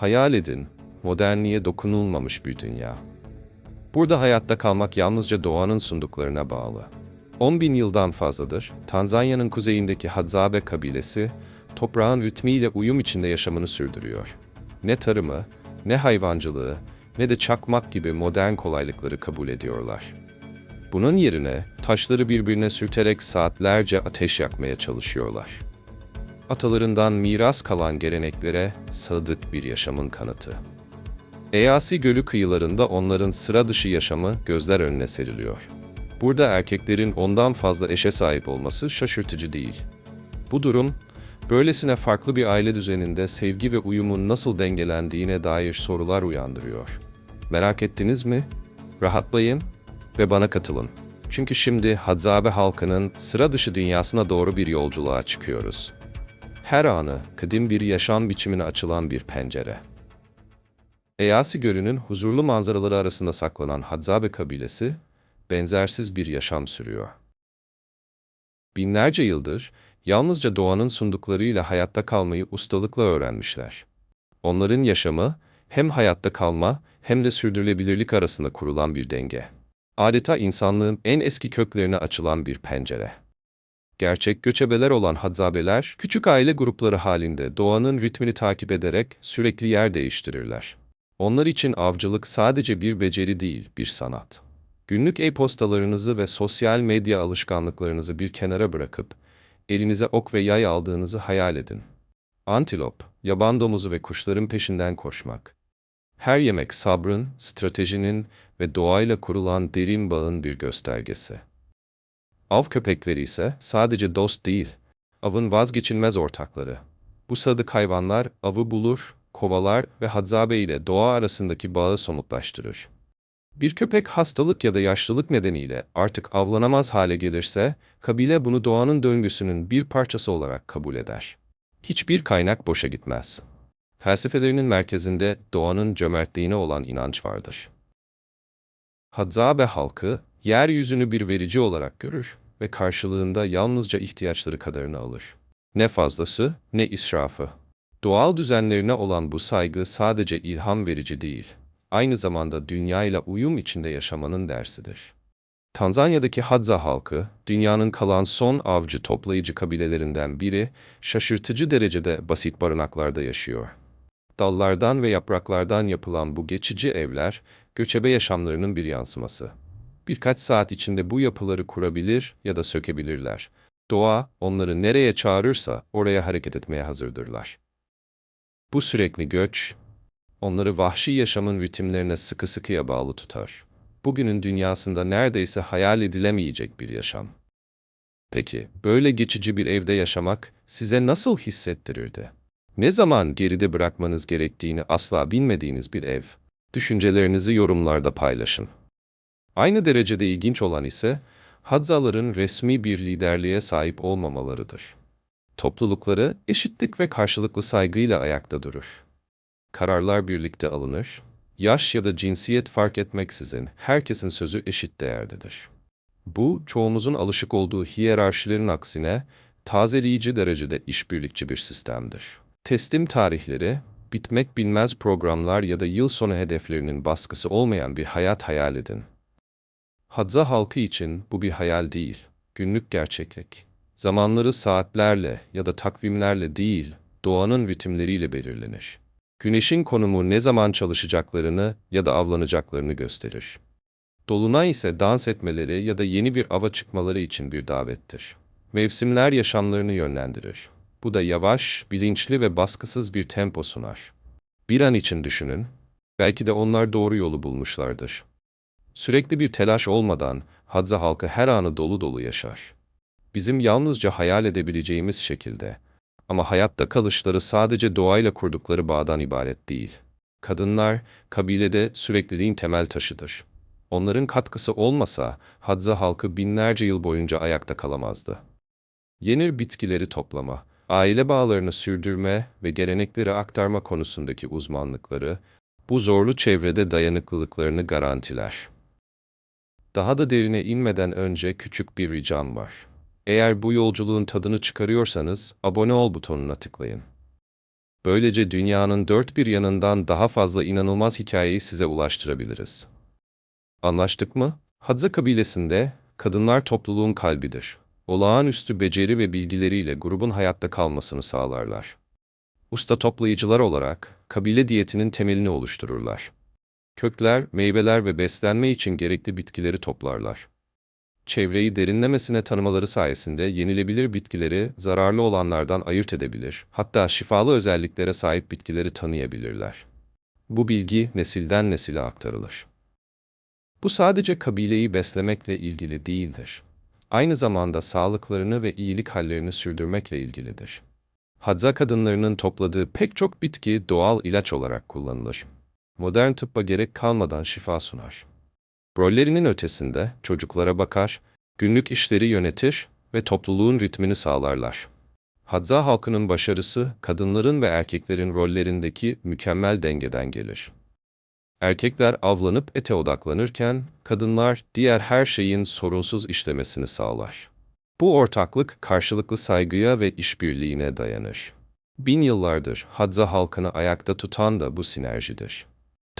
Hayal edin, modernliğe dokunulmamış bir dünya. Burada hayatta kalmak yalnızca doğanın sunduklarına bağlı. 10 bin yıldan fazladır Tanzanya'nın kuzeyindeki Hadzabe kabilesi toprağın ritmiyle uyum içinde yaşamını sürdürüyor. Ne tarımı, ne hayvancılığı, ne de çakmak gibi modern kolaylıkları kabul ediyorlar. Bunun yerine taşları birbirine sürterek saatlerce ateş yakmaya çalışıyorlar. Atalarından miras kalan geleneklere sadık bir yaşamın kanıtı. Eyasi Gölü kıyılarında onların sıra dışı yaşamı gözler önüne seriliyor. Burada erkeklerin ondan fazla eşe sahip olması şaşırtıcı değil. Bu durum, böylesine farklı bir aile düzeninde sevgi ve uyumun nasıl dengelendiğine dair sorular uyandırıyor. Merak ettiniz mi? Rahatlayın ve bana katılın. Çünkü şimdi Hadzabe halkının sıra dışı dünyasına doğru bir yolculuğa çıkıyoruz. Her anı kadim bir yaşam biçimine açılan bir pencere. Eyasi Gölü'nün huzurlu manzaraları arasında saklanan Hadzabe kabilesi, benzersiz bir yaşam sürüyor. Binlerce yıldır yalnızca doğanın sunduklarıyla hayatta kalmayı ustalıkla öğrenmişler. Onların yaşamı hem hayatta kalma hem de sürdürülebilirlik arasında kurulan bir denge. Adeta insanlığın en eski köklerine açılan bir pencere. Gerçek göçebeler olan hadzabeler, küçük aile grupları halinde doğanın ritmini takip ederek sürekli yer değiştirirler. Onlar için avcılık sadece bir beceri değil, bir sanat. Günlük e-postalarınızı ve sosyal medya alışkanlıklarınızı bir kenara bırakıp, elinize ok ve yay aldığınızı hayal edin. Antilop, yaban domuzu ve kuşların peşinden koşmak. Her yemek sabrın, stratejinin ve doğayla kurulan derin bağın bir göstergesi. Av köpekleri ise sadece dost değil, avın vazgeçilmez ortakları. Bu sadık hayvanlar avı bulur, kovalar ve hadzabe ile doğa arasındaki bağı somutlaştırır. Bir köpek hastalık ya da yaşlılık nedeniyle artık avlanamaz hale gelirse, kabile bunu doğanın döngüsünün bir parçası olarak kabul eder. Hiçbir kaynak boşa gitmez. Felsefelerinin merkezinde doğanın cömertliğine olan inanç vardır. Hadzabe halkı, yeryüzünü bir verici olarak görür ve karşılığında yalnızca ihtiyaçları kadarını alır. Ne fazlası, ne israfı. Doğal düzenlerine olan bu saygı sadece ilham verici değil, aynı zamanda dünyayla uyum içinde yaşamanın dersidir. Tanzanya'daki Hadza halkı, dünyanın kalan son avcı toplayıcı kabilelerinden biri, şaşırtıcı derecede basit barınaklarda yaşıyor. Dallardan ve yapraklardan yapılan bu geçici evler, göçebe yaşamlarının bir yansıması. Birkaç saat içinde bu yapıları kurabilir ya da sökebilirler. Doğa, onları nereye çağırırsa oraya hareket etmeye hazırdırlar. Bu sürekli göç, onları vahşi yaşamın ritimlerine sıkı sıkıya bağlı tutar. Bugünün dünyasında neredeyse hayal edilemeyecek bir yaşam. Peki, böyle geçici bir evde yaşamak size nasıl hissettirirdi? Ne zaman geride bırakmanız gerektiğini asla bilmediğiniz bir ev? Düşüncelerinizi yorumlarda paylaşın. Aynı derecede ilginç olan ise, Hadzaların resmi bir liderliğe sahip olmamalarıdır. Toplulukları eşitlik ve karşılıklı saygıyla ayakta durur. Kararlar birlikte alınır, yaş ya da cinsiyet fark etmeksizin herkesin sözü eşit değerdedir. Bu, çoğumuzun alışık olduğu hiyerarşilerin aksine tazeleyici derecede işbirlikçi bir sistemdir. Teslim tarihleri, bitmek bilmez programlar ya da yıl sonu hedeflerinin baskısı olmayan bir hayat hayal edin. Hadza halkı için bu bir hayal değil, günlük gerçeklik. Zamanları saatlerle ya da takvimlerle değil, doğanın ritimleriyle belirlenir. Güneşin konumu ne zaman çalışacaklarını ya da avlanacaklarını gösterir. Dolunay ise dans etmeleri ya da yeni bir ava çıkmaları için bir davettir. Mevsimler yaşamlarını yönlendirir. Bu da yavaş, bilinçli ve baskısız bir tempo sunar. Bir an için düşünün, belki de onlar doğru yolu bulmuşlardır. Sürekli bir telaş olmadan Hadza halkı her anı dolu dolu yaşar. Bizim yalnızca hayal edebileceğimiz şekilde. Ama hayatta kalışları sadece doğayla kurdukları bağdan ibaret değil. Kadınlar, kabilede sürekliliğin temel taşıdır. Onların katkısı olmasa Hadza halkı binlerce yıl boyunca ayakta kalamazdı. Yeni bitkileri toplama, aile bağlarını sürdürme ve gelenekleri aktarma konusundaki uzmanlıkları, bu zorlu çevrede dayanıklılıklarını garantiler. Daha da derine inmeden önce küçük bir ricam var. Eğer bu yolculuğun tadını çıkarıyorsanız abone ol butonuna tıklayın. Böylece dünyanın dört bir yanından daha fazla inanılmaz hikayeyi size ulaştırabiliriz. Anlaştık mı? Hadza kabilesinde kadınlar topluluğun kalbidir. Olağanüstü beceri ve bilgileriyle grubun hayatta kalmasını sağlarlar. Usta toplayıcılar olarak kabile diyetinin temelini oluştururlar. Kökler, meyveler ve beslenme için gerekli bitkileri toplarlar. Çevreyi derinlemesine tanımaları sayesinde yenilebilir bitkileri zararlı olanlardan ayırt edebilir, hatta şifalı özelliklere sahip bitkileri tanıyabilirler. Bu bilgi nesilden nesile aktarılır. Bu sadece kabileyi beslemekle ilgili değildir. Aynı zamanda sağlıklarını ve iyilik hallerini sürdürmekle ilgilidir. Hadza kadınlarının topladığı pek çok bitki doğal ilaç olarak kullanılır. Modern tıbba gerek kalmadan şifa sunar. Rollerinin ötesinde çocuklara bakar, günlük işleri yönetir ve topluluğun ritmini sağlarlar. Hadza halkının başarısı kadınların ve erkeklerin rollerindeki mükemmel dengeden gelir. Erkekler avlanıp ete odaklanırken kadınlar diğer her şeyin sorunsuz işlemesini sağlar. Bu ortaklık karşılıklı saygıya ve işbirliğine dayanır. Bin yıllardır Hadza halkını ayakta tutan da bu sinerjidir.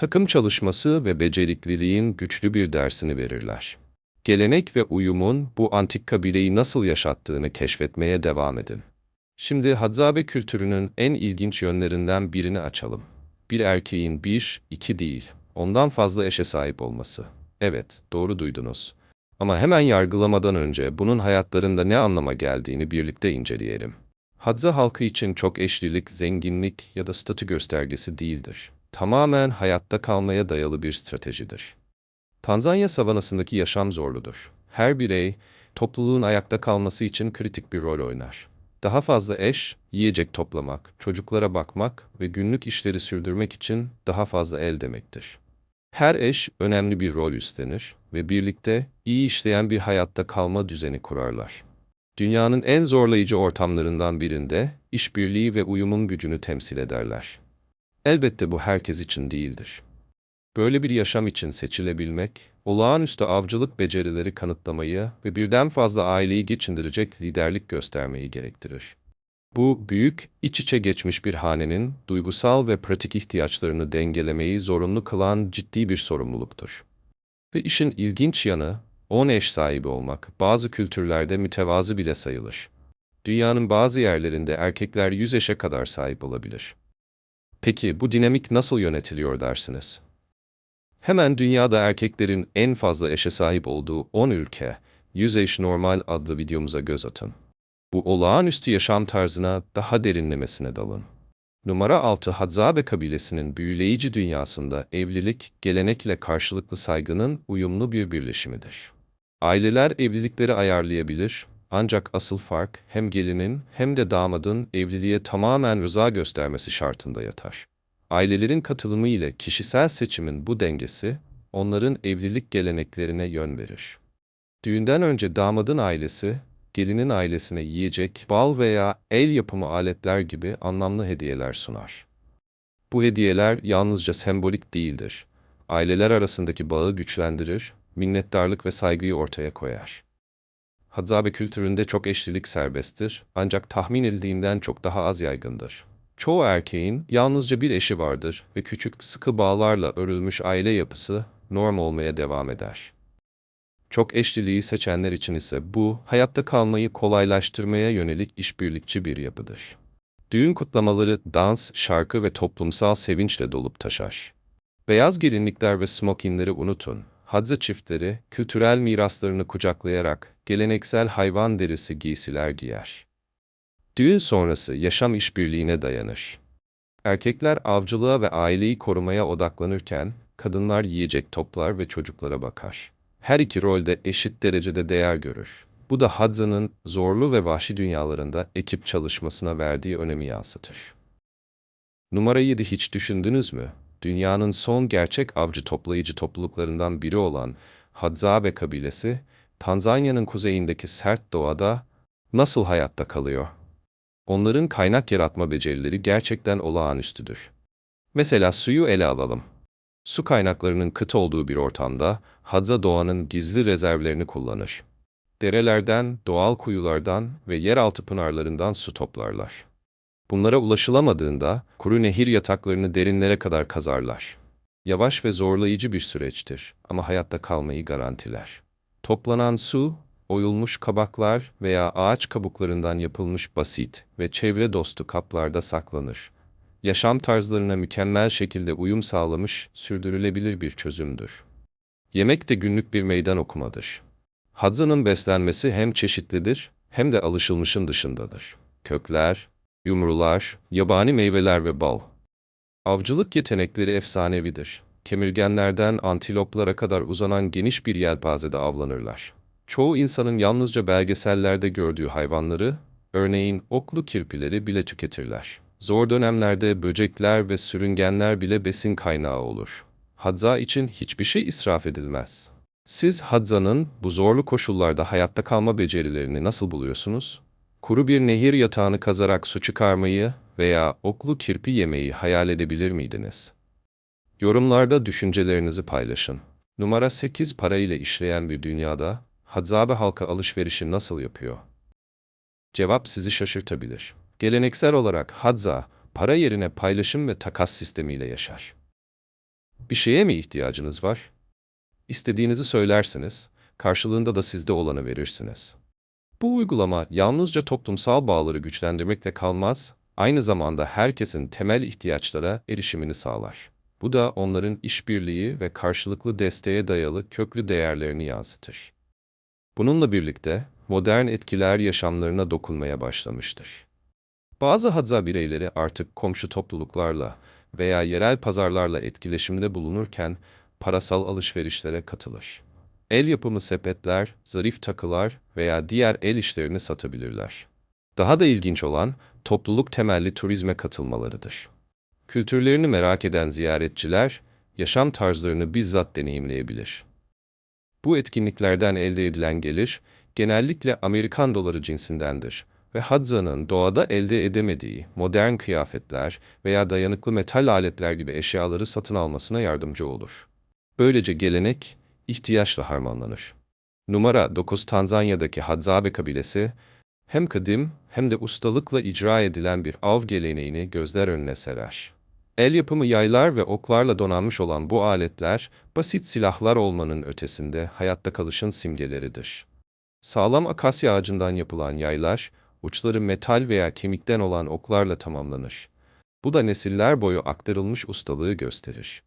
Takım çalışması ve becerikliliğin güçlü bir dersini verirler. Gelenek ve uyumun bu antik kabileyi nasıl yaşattığını keşfetmeye devam edin. Şimdi Hadzabe kültürünün en ilginç yönlerinden birini açalım. Bir erkeğin bir, iki değil, ondan fazla eşe sahip olması. Evet, doğru duydunuz. Ama hemen yargılamadan önce bunun hayatlarında ne anlama geldiğini birlikte inceleyelim. Hadza halkı için çok eşlilik, zenginlik ya da statü göstergesi değildir. Tamamen hayatta kalmaya dayalı bir stratejidir. Tanzanya savanasındaki yaşam zorludur. Her birey, topluluğun ayakta kalması için kritik bir rol oynar. Daha fazla eş, yiyecek toplamak, çocuklara bakmak ve günlük işleri sürdürmek için daha fazla el demektir. Her eş önemli bir rol üstlenir ve birlikte iyi işleyen bir hayatta kalma düzeni kurarlar. Dünyanın en zorlayıcı ortamlarından birinde işbirliği ve uyumun gücünü temsil ederler. Elbette bu herkes için değildir. Böyle bir yaşam için seçilebilmek, olağanüstü avcılık becerileri kanıtlamayı ve birden fazla aileyi geçindirecek liderlik göstermeyi gerektirir. Bu, büyük, iç içe geçmiş bir hanenin duygusal ve pratik ihtiyaçlarını dengelemeyi zorunlu kılan ciddi bir sorumluluktur. Ve işin ilginç yanı, on eş sahibi olmak bazı kültürlerde mütevazı bile sayılır. Dünyanın bazı yerlerinde erkekler yüz eşe kadar sahip olabilir. Peki bu dinamik nasıl yönetiliyor dersiniz? Hemen dünyada erkeklerin en fazla eşe sahip olduğu 10 ülke, 100 eş normal adlı videomuza göz atın. Bu olağanüstü yaşam tarzına daha derinlemesine dalın. Numara 6 Hadzabe kabilesinin büyüleyici dünyasında evlilik, gelenekle karşılıklı saygının uyumlu bir birleşimidir. Aileler evlilikleri ayarlayabilir, ancak asıl fark hem gelinin hem de damadın evliliğe tamamen rıza göstermesi şartında yatar. Ailelerin katılımı ile kişisel seçimin bu dengesi, onların evlilik geleneklerine yön verir. Düğünden önce damadın ailesi, gelinin ailesine yiyecek, bal veya el yapımı aletler gibi anlamlı hediyeler sunar. Bu hediyeler yalnızca sembolik değildir. Aileler arasındaki bağı güçlendirir, minnettarlık ve saygıyı ortaya koyar. Hadzabe kültüründe çok eşlilik serbesttir, ancak tahmin edildiğinden çok daha az yaygındır. Çoğu erkeğin yalnızca bir eşi vardır ve küçük, sıkı bağlarla örülmüş aile yapısı norm olmaya devam eder. Çok eşliliği seçenler için ise bu, hayatta kalmayı kolaylaştırmaya yönelik işbirlikçi bir yapıdır. Düğün kutlamaları dans, şarkı ve toplumsal sevinçle dolup taşar. Beyaz gelinlikler ve smokinleri unutun. Hadza çiftleri, kültürel miraslarını kucaklayarak geleneksel hayvan derisi giysiler giyer. Düğün sonrası yaşam işbirliğine dayanır. Erkekler avcılığa ve aileyi korumaya odaklanırken, kadınlar yiyecek toplar ve çocuklara bakar. Her iki rolde eşit derecede değer görür. Bu da Hadza'nın zorlu ve vahşi dünyalarında ekip çalışmasına verdiği önemi yansıtır. Numara 7 hiç düşündünüz mü? Dünyanın son gerçek avcı toplayıcı topluluklarından biri olan Hadzabe kabilesi, Tanzanya'nın kuzeyindeki sert doğada nasıl hayatta kalıyor? Onların kaynak yaratma becerileri gerçekten olağanüstüdür. Mesela suyu ele alalım. Su kaynaklarının kıt olduğu bir ortamda Hadza doğanın gizli rezervlerini kullanır. Derelerden, doğal kuyulardan ve yeraltı pınarlarından su toplarlar. Bunlara ulaşılamadığında kuru nehir yataklarını derinlere kadar kazarlar. Yavaş ve zorlayıcı bir süreçtir ama hayatta kalmayı garantiler. Toplanan su, oyulmuş kabaklar veya ağaç kabuklarından yapılmış basit ve çevre dostu kaplarda saklanır. Yaşam tarzlarına mükemmel şekilde uyum sağlamış, sürdürülebilir bir çözümdür. Yemek de günlük bir meydan okumadır. Hadza'nın beslenmesi hem çeşitlidir hem de alışılmışın dışındadır. Kökler, yumrular, yabani meyveler ve bal. Avcılık yetenekleri efsanevidir. Kemirgenlerden antiloplara kadar uzanan geniş bir yelpazede avlanırlar. Çoğu insanın yalnızca belgesellerde gördüğü hayvanları, örneğin oklu kirpileri bile tüketirler. Zor dönemlerde böcekler ve sürüngenler bile besin kaynağı olur. Hadza için hiçbir şey israf edilmez. Siz Hadza'nın bu zorlu koşullarda hayatta kalma becerilerini nasıl buluyorsunuz? Kuru bir nehir yatağını kazarak su çıkarmayı veya oklu kirpi yemeyi hayal edebilir miydiniz? Yorumlarda düşüncelerinizi paylaşın. Numara 8 para ile işleyen bir dünyada Hadzabe halka alışverişi nasıl yapıyor? Cevap sizi şaşırtabilir. Geleneksel olarak Hadza, para yerine paylaşım ve takas sistemiyle yaşar. Bir şeye mi ihtiyacınız var? İstediğinizi söylersiniz, karşılığında da sizde olanı verirsiniz. Bu uygulama yalnızca toplumsal bağları güçlendirmekle kalmaz, aynı zamanda herkesin temel ihtiyaçlara erişimini sağlar. Bu da onların işbirliği ve karşılıklı desteğe dayalı köklü değerlerini yansıtır. Bununla birlikte modern etkiler yaşamlarına dokunmaya başlamıştır. Bazı hadza bireyleri artık komşu topluluklarla veya yerel pazarlarla etkileşimde bulunurken parasal alışverişlere katılır. El yapımı sepetler, zarif takılar veya diğer el işlerini satabilirler. Daha da ilginç olan topluluk temelli turizme katılmalarıdır. Kültürlerini merak eden ziyaretçiler yaşam tarzlarını bizzat deneyimleyebilir. Bu etkinliklerden elde edilen gelir genellikle Amerikan doları cinsindendir ve Hadza'nın doğada elde edemediği modern kıyafetler veya dayanıklı metal aletler gibi eşyaları satın almasına yardımcı olur. Böylece gelenek ihtiyaçla harmanlanır. Numara 9 Tanzanya'daki Hadzabe kabilesi hem kadim hem de ustalıkla icra edilen bir av geleneğini gözler önüne serer. El yapımı yaylar ve oklarla donanmış olan bu aletler, basit silahlar olmanın ötesinde hayatta kalışın simgeleridir. Sağlam akasya ağacından yapılan yaylar, uçları metal veya kemikten olan oklarla tamamlanır. Bu da nesiller boyu aktarılmış ustalığı gösterir.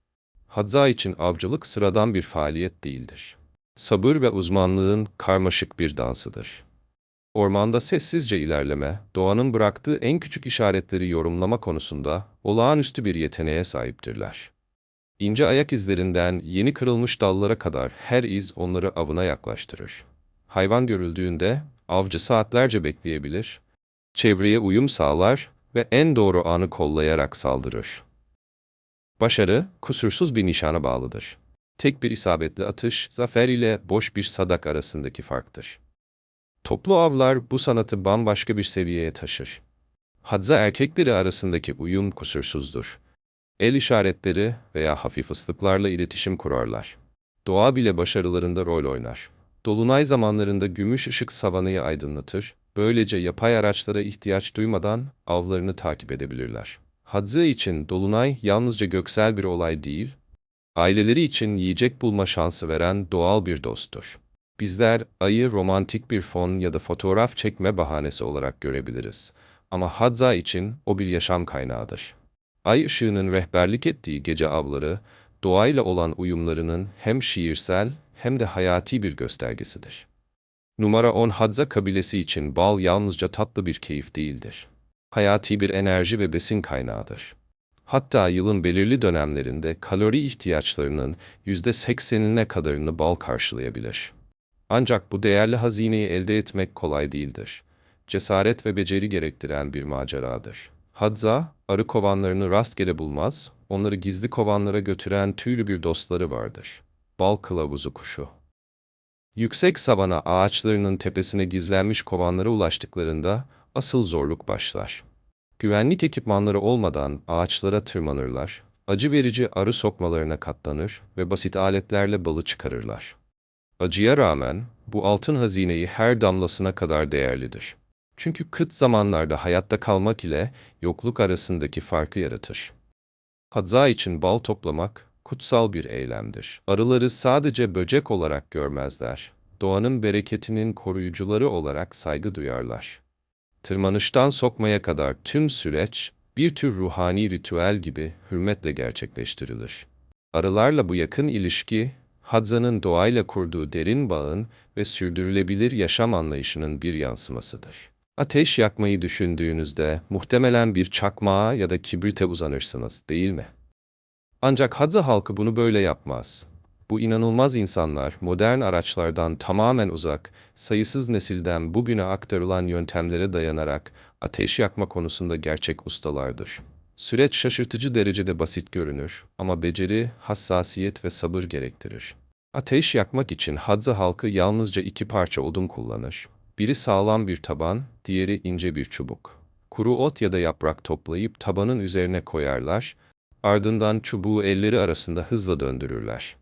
Hadza için avcılık sıradan bir faaliyet değildir. Sabır ve uzmanlığın karmaşık bir dansıdır. Ormanda sessizce ilerleme, doğanın bıraktığı en küçük işaretleri yorumlama konusunda olağanüstü bir yeteneğe sahiptirler. İnce ayak izlerinden yeni kırılmış dallara kadar her iz onları avına yaklaştırır. Hayvan görüldüğünde avcı saatlerce bekleyebilir, çevreye uyum sağlar ve en doğru anı kollayarak saldırır. Başarı, kusursuz bir nişana bağlıdır. Tek bir isabetli atış, zafer ile boş bir sadak arasındaki farktır. Toplu avlar bu sanatı bambaşka bir seviyeye taşır. Hadza erkekleri arasındaki uyum kusursuzdur. El işaretleri veya hafif ıslıklarla iletişim kurarlar. Doğa bile başarılarında rol oynar. Dolunay zamanlarında gümüş ışık savanayı aydınlatır, böylece yapay araçlara ihtiyaç duymadan avlarını takip edebilirler. Hadza için dolunay yalnızca göksel bir olay değil, aileleri için yiyecek bulma şansı veren doğal bir dosttur. Bizler ayı romantik bir fon ya da fotoğraf çekme bahanesi olarak görebiliriz. Ama Hadza için o bir yaşam kaynağıdır. Ay ışığının rehberlik ettiği gece avları, doğayla olan uyumlarının hem şiirsel hem de hayati bir göstergesidir. Numara 10 Hadza kabilesi için bal yalnızca tatlı bir keyif değildir. Hayati bir enerji ve besin kaynağıdır. Hatta yılın belirli dönemlerinde kalori ihtiyaçlarının %80'ine kadarını bal karşılayabilir. Ancak bu değerli hazineyi elde etmek kolay değildir. Cesaret ve beceri gerektiren bir maceradır. Hadza, arı kovanlarını rastgele bulmaz, onları gizli kovanlara götüren tüylü bir dostları vardır. Bal kılavuzu kuşu. Yüksek savana ağaçlarının tepesine gizlenmiş kovanlara ulaştıklarında asıl zorluk başlar. Güvenlik ekipmanları olmadan ağaçlara tırmanırlar, acı verici arı sokmalarına katlanır ve basit aletlerle balı çıkarırlar. Acıya rağmen bu altın hazineyi her damlasına kadar değerlidir. Çünkü kıt zamanlarda hayatta kalmak ile yokluk arasındaki farkı yaratır. Hadza için bal toplamak kutsal bir eylemdir. Arıları sadece böcek olarak görmezler. Doğanın bereketinin koruyucuları olarak saygı duyarlar. Tırmanıştan sokmaya kadar tüm süreç bir tür ruhani ritüel gibi hürmetle gerçekleştirilir. Arılarla bu yakın ilişki, Hadza'nın doğayla kurduğu derin bağın ve sürdürülebilir yaşam anlayışının bir yansımasıdır. Ateş yakmayı düşündüğünüzde muhtemelen bir çakmağa ya da kibrite uzanırsınız, değil mi? Ancak Hadza halkı bunu böyle yapmaz. Bu inanılmaz insanlar modern araçlardan tamamen uzak, sayısız nesilden bugüne aktarılan yöntemlere dayanarak ateş yakma konusunda gerçek ustalardır. Süreç şaşırtıcı derecede basit görünür ama beceri, hassasiyet ve sabır gerektirir. Ateş yakmak için Hadza halkı yalnızca iki parça odun kullanır. Biri sağlam bir taban, diğeri ince bir çubuk. Kuru ot ya da yaprak toplayıp tabanın üzerine koyarlar, ardından çubuğu elleri arasında hızla döndürürler.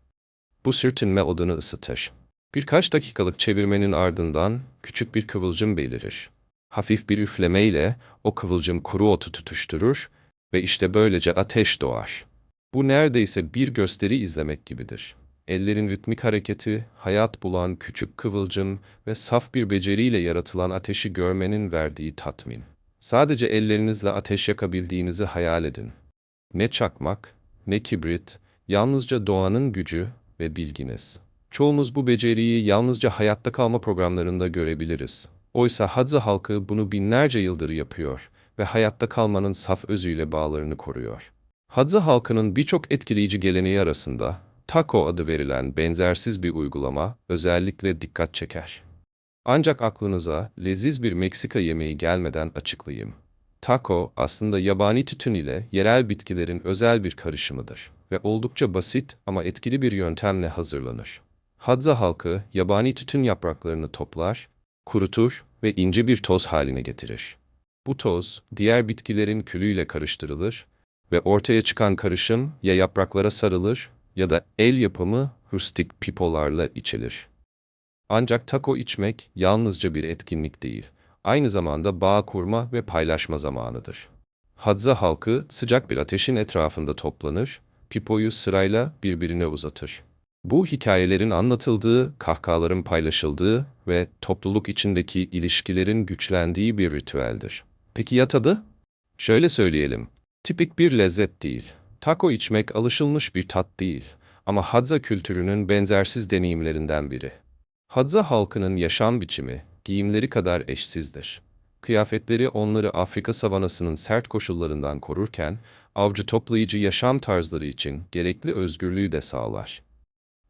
Bu sürtünme odunu ısıtır. Birkaç dakikalık çevirmenin ardından küçük bir kıvılcım belirir. Hafif bir üflemeyle o kıvılcım kuru otu tutuşturur ve işte böylece ateş doğar. Bu neredeyse bir gösteri izlemek gibidir. Ellerin ritmik hareketi, hayat bulan küçük kıvılcım ve saf bir beceriyle yaratılan ateşi görmenin verdiği tatmin. Sadece ellerinizle ateş yakabildiğinizi hayal edin. Ne çakmak, ne kibrit, yalnızca doğanın gücü ve bilginiz. Çoğumuz bu beceriyi yalnızca hayatta kalma programlarında görebiliriz. Oysa Hadza halkı bunu binlerce yıldır yapıyor ve hayatta kalmanın saf özüyle bağlarını koruyor. Hadza halkının birçok etkileyici geleneği arasında Taco adı verilen benzersiz bir uygulama özellikle dikkat çeker. Ancak aklınıza leziz bir Meksika yemeği gelmeden açıklayayım. Taco aslında yabani tütün ile yerel bitkilerin özel bir karışımıdır ve oldukça basit ama etkili bir yöntemle hazırlanır. Hadza halkı yabani tütün yapraklarını toplar, kurutur ve ince bir toz haline getirir. Bu toz diğer bitkilerin külüyle karıştırılır ve ortaya çıkan karışım ya yapraklara sarılır ya da el yapımı rustik pipolarla içilir. Ancak taco içmek yalnızca bir etkinlik değil, aynı zamanda bağ kurma ve paylaşma zamanıdır. Hadza halkı sıcak bir ateşin etrafında toplanır, pipoyu sırayla birbirine uzatır. Bu hikayelerin anlatıldığı, kahkahaların paylaşıldığı ve topluluk içindeki ilişkilerin güçlendiği bir ritüeldir. Peki ya tadı? Şöyle söyleyelim, tipik bir lezzet değil. Taco içmek alışılmış bir tat değil ama Hadza kültürünün benzersiz deneyimlerinden biri. Hadza halkının yaşam biçimi, giyimleri kadar eşsizdir. Kıyafetleri onları Afrika savanasının sert koşullarından korurken, avcı toplayıcı yaşam tarzları için gerekli özgürlüğü de sağlar.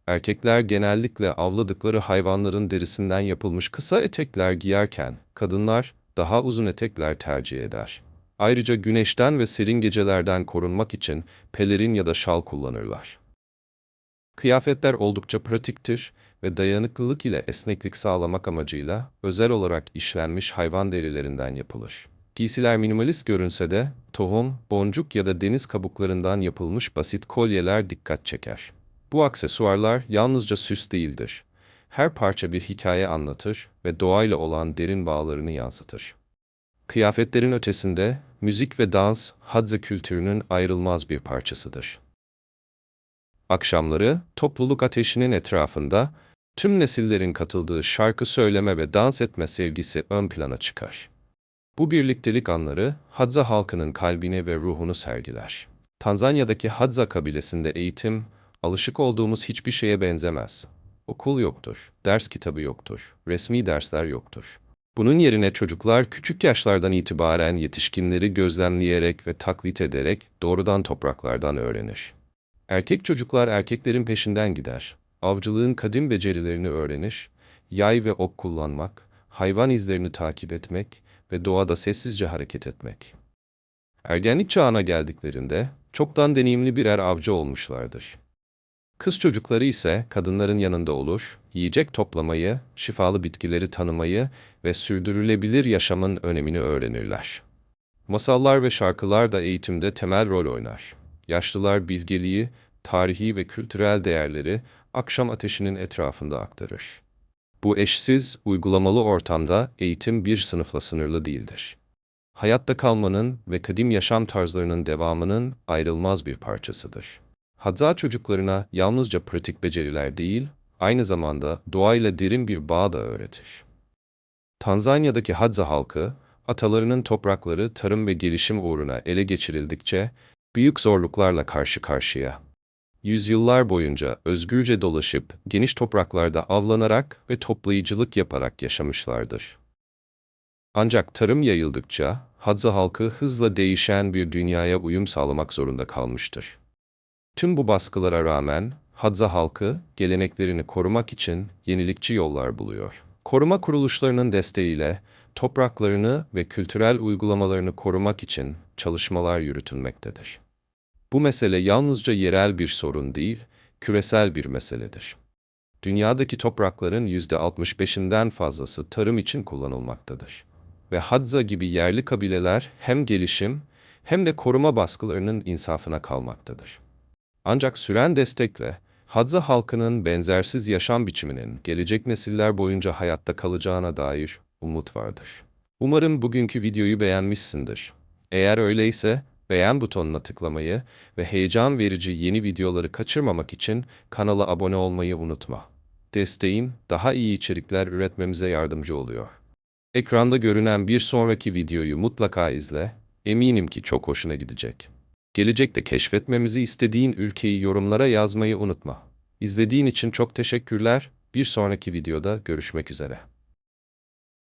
Erkekler genellikle avladıkları hayvanların derisinden yapılmış kısa etekler giyerken, kadınlar daha uzun etekler tercih eder. Ayrıca güneşten ve serin gecelerden korunmak için pelerin ya da şal kullanırlar. Kıyafetler oldukça pratiktir ve dayanıklılık ile esneklik sağlamak amacıyla özel olarak işlenmiş hayvan derilerinden yapılır. Giysiler minimalist görünse de tohum, boncuk ya da deniz kabuklarından yapılmış basit kolyeler dikkat çeker. Bu aksesuarlar yalnızca süs değildir. Her parça bir hikaye anlatır ve doğayla olan derin bağlarını yansıtır. Kıyafetlerin ötesinde müzik ve dans Hadza kültürünün ayrılmaz bir parçasıdır. Akşamları topluluk ateşinin etrafında tüm nesillerin katıldığı şarkı söyleme ve dans etme sevgisi ön plana çıkar. Bu birliktelik anları Hadza halkının kalbini ve ruhunu sergiler. Tanzanya'daki Hadza kabilesinde eğitim, alışık olduğumuz hiçbir şeye benzemez. Okul yoktur, ders kitabı yoktur, resmi dersler yoktur. Bunun yerine çocuklar küçük yaşlardan itibaren yetişkinleri gözlemleyerek ve taklit ederek doğrudan topraklardan öğrenir. Erkek çocuklar erkeklerin peşinden gider. Avcılığın kadim becerilerini öğrenir, yay ve ok kullanmak, hayvan izlerini takip etmek ve doğada sessizce hareket etmek. Ergenlik çağına geldiklerinde çoktan deneyimli birer avcı olmuşlardır. Kız çocukları ise kadınların yanında olur, yiyecek toplamayı, şifalı bitkileri tanımayı ve sürdürülebilir yaşamın önemini öğrenirler. Masallar ve şarkılar da eğitimde temel rol oynar. Yaşlılar bilgeliği, tarihi ve kültürel değerleri akşam ateşinin etrafında aktarır. Bu eşsiz, uygulamalı ortamda eğitim bir sınıfla sınırlı değildir. Hayatta kalmanın ve kadim yaşam tarzlarının devamının ayrılmaz bir parçasıdır. Hadza çocuklarına yalnızca pratik beceriler değil, aynı zamanda doğayla derin bir bağ da öğretir. Tanzanya'daki Hadza halkı, atalarının toprakları tarım ve gelişim uğruna ele geçirildikçe büyük zorluklarla karşı karşıya. Yüzyıllar boyunca özgürce dolaşıp geniş topraklarda avlanarak ve toplayıcılık yaparak yaşamışlardır. Ancak tarım yayıldıkça Hadza halkı hızla değişen bir dünyaya uyum sağlamak zorunda kalmıştır. Tüm bu baskılara rağmen Hadza halkı geleneklerini korumak için yenilikçi yollar buluyor. Koruma kuruluşlarının desteğiyle topraklarını ve kültürel uygulamalarını korumak için çalışmalar yürütülmektedir. Bu mesele yalnızca yerel bir sorun değil, küresel bir meseledir. Dünyadaki toprakların %65'inden fazlası tarım için kullanılmaktadır. Ve Hadza gibi yerli kabileler hem gelişim hem de koruma baskılarının insafına kalmaktadır. Ancak süren destekle Hadza halkının benzersiz yaşam biçiminin gelecek nesiller boyunca hayatta kalacağına dair umut vardır. Umarım bugünkü videoyu beğenmişsindir. Eğer öyleyse beğen butonuna tıklamayı ve heyecan verici yeni videoları kaçırmamak için kanala abone olmayı unutma. Desteğin daha iyi içerikler üretmemize yardımcı oluyor. Ekranda görünen bir sonraki videoyu mutlaka izle, eminim ki çok hoşuna gidecek. Gelecekte keşfetmemizi istediğin ülkeyi yorumlara yazmayı unutma. İzlediğin için çok teşekkürler. Bir sonraki videoda görüşmek üzere.